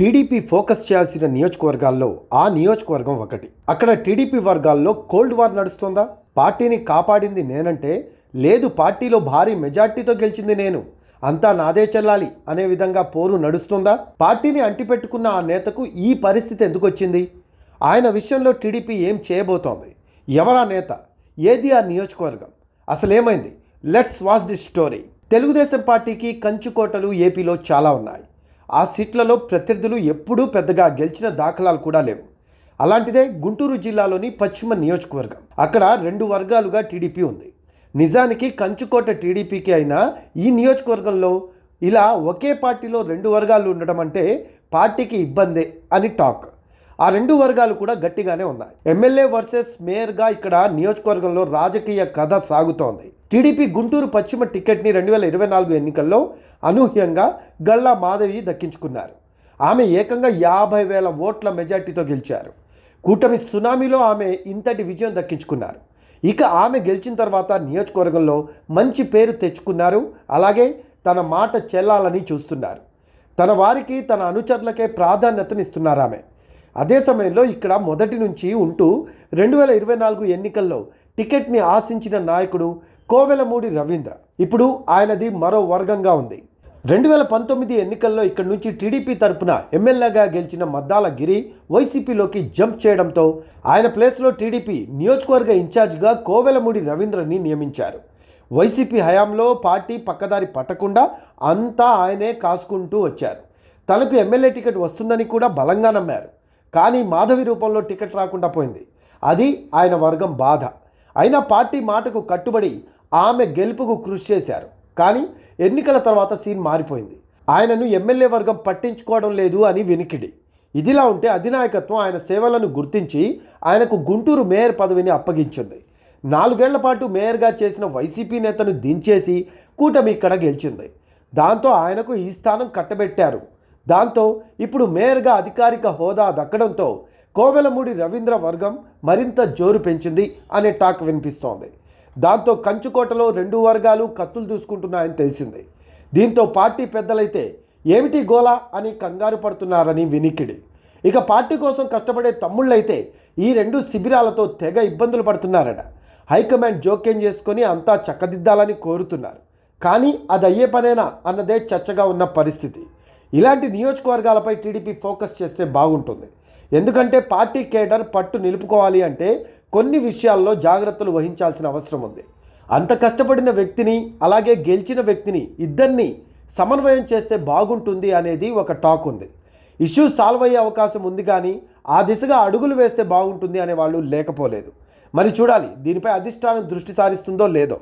TDP focus చేయాల్సిన నియోజకవర్గాల్లో ఆ నియోజకవర్గం ఒకటి. అక్కడ టీడీపీ వర్గాల్లో కోల్డ్ వార్ నడుస్తుందా? పార్టీని కాపాడింది నేనంటే లేదు పార్టీలో భారీ మెజార్టీతో గెలిచింది నేను. అంతా నాదే చెల్లాలి అనే విధంగా పోరు నడుస్తుందా? పార్టీని అంటిపెట్టుకున్న ఆ నేతకు ఈ పరిస్థితి ఎందుకు వచ్చింది ఆయన విషయంలో టీడీపీ ఏం చేయబోతోంది? ఎవరా నేత? ఏది ఆ నియోజకవర్గం? అసలేమైంది? Let's watch the story. Telugu Desam పార్టీకి కంచుకోటలు ఏపీలో చాలా ఉన్నాయి. ఆ సీట్లలో ప్రత్యర్థులు ఎప్పుడూ పెద్దగా గెలిచిన దాఖలాలు కూడా లేవు. అలాంటిదే గుంటూరు జిల్లాలోని పశ్చిమ నియోజకవర్గం. అక్కడ రెండు వర్గాలుగా టీడీపీ ఉంది. నిజానికి కంచుకోట టీడీపీకి అయినా ఈ నియోజకవర్గంలో ఇలా ఒకే పార్టీలో రెండు వర్గాలు ఉండడం అంటే పార్టీకి ఇబ్బందే అని టాక్. ఆ రెండు వర్గాలు కూడా గట్టిగానే ఉన్నాయి. ఎమ్మెల్యే వర్సెస్ మేయర్గా ఇక్కడ నియోజకవర్గంలో రాజకీయ కథ సాగుతోంది. టీడీపీ గుంటూరు పశ్చిమ టికెట్ని రెండు వేల ఇరవై నాలుగు ఎన్నికల్లో అనూహ్యంగా గల్లా మాధవి దక్కించుకున్నారు. ఆమె ఏకంగా యాభై వేల ఓట్ల మెజార్టీతో గెలిచారు. కూటమి సునామీలో ఆమె ఇంతటి విజయం దక్కించుకున్నారు. ఇక ఆమె గెలిచిన తర్వాత నియోజకవర్గంలో మంచి పేరు తెచ్చుకున్నారు. అలాగే తన మాట చెల్లాలని చూస్తున్నారు. తన వారికి తన అనుచరులకే ప్రాధాన్యతనిస్తున్నారు ఆమె. అదే సమయంలో ఇక్కడ మొదటి నుంచి ఉంటూ రెండు వేల ఇరవై నాలుగు ఎన్నికల్లో టికెట్ని ఆశించిన నాయకుడు కోవెలమూడి రవీంద్ర. ఇప్పుడు ఆయనది మరో వర్గంగా ఉంది. రెండు వేల పంతొమ్మిది ఎన్నికల్లో ఇక్కడి నుంచి టీడీపీ తరపున ఎమ్మెల్యేగా గెలిచిన మద్దాల గిరి వైసీపీలోకి జంప్ చేయడంతో ఆయన ప్లేస్లో టీడీపీ నియోజకవర్గ ఇన్ఛార్జ్గా కోవెలమూడి రవీంద్రని నియమించారు. వైసీపీ హయాంలో పార్టీ పక్కదారి పట్టకుండా అంతా ఆయనే కాసుకుంటూ వచ్చారు. తనకు ఎమ్మెల్యే టికెట్ వస్తుందని కూడా బలంగా నమ్మారు. కానీ మాధవి రూపంలో టికెట్ రాకుండా పోయింది. అది ఆయన వర్గం బాధ. అయినా పార్టీ మాటకు కట్టుబడి ఆమె గెలుపుకు కృషి చేశారు. కానీ ఎన్నికల తర్వాత సీన్ మారిపోయింది. ఆయనను ఎమ్మెల్యే వర్గం పట్టించుకోవడం లేదు అని వినికిడి. ఇదిలా ఉంటే అధినాయకత్వం ఆయన సేవలను గుర్తించి ఆయనకు గుంటూరు మేయర్ పదవిని అప్పగించింది. నాలుగేళ్ళ పాటు మేయర్గా చేసిన వైసీపీ నేతను దించేసి కూటమి ఇక్కడ గెలిచింది. దాంతో ఆయనకు ఈ స్థానం కట్టబెట్టారు. దాంతో ఇప్పుడు మేయర్గా అధికారిక హోదా దక్కడంతో కోవెలమూడి రవీంద్ర వర్గం మరింత జోరు పెంచింది అనే టాక్ వినిపిస్తోంది. దాంతో కంచుకోటలో రెండు వర్గాలు కత్తులు దూసుకుంటున్నాయని తెలిసింది. దీంతో పార్టీ పెద్దలైతే ఏమిటి గోలా అని కంగారు పడుతున్నారని వినికిడి. ఇక పార్టీ కోసం కష్టపడే తమ్ముళ్ళైతే ఈ రెండు శిబిరాలతో తెగ ఇబ్బందులు పడుతున్నారట. హైకమాండ్ జోక్యం చేసుకొని అంతా చక్కదిద్దాలని కోరుతున్నారు. కానీ అది అయ్యే పనేనా అన్నదే చర్చగా ఉన్న పరిస్థితి. ఇలాంటి నియోజకవర్గాలపై టీడీపీ ఫోకస్ చేస్తే బాగుంటుంది. ఎందుకంటే పార్టీ కేడర్ పట్టు నిలుపుకోవాలి అంటే కొన్ని విషయాల్లో జాగ్రత్తలు వహించాల్సిన అవసరం ఉంది. అంత కష్టపడిన వ్యక్తిని అలాగే గెలిచిన వ్యక్తిని ఇద్దరిని సమన్వయం చేస్తే బాగుంటుంది అనేది ఒక టాక్ ఉంది. ఇష్యూ సాల్వ్ అయ్యే అవకాశం ఉంది కానీ ఆ దిశగా అడుగులు వేస్తే బాగుంటుంది అనే వాళ్ళు లేకపోలేదు. మరి చూడాలి దీనిపై అధిష్టానం దృష్టి సారిస్తుందో లేదో.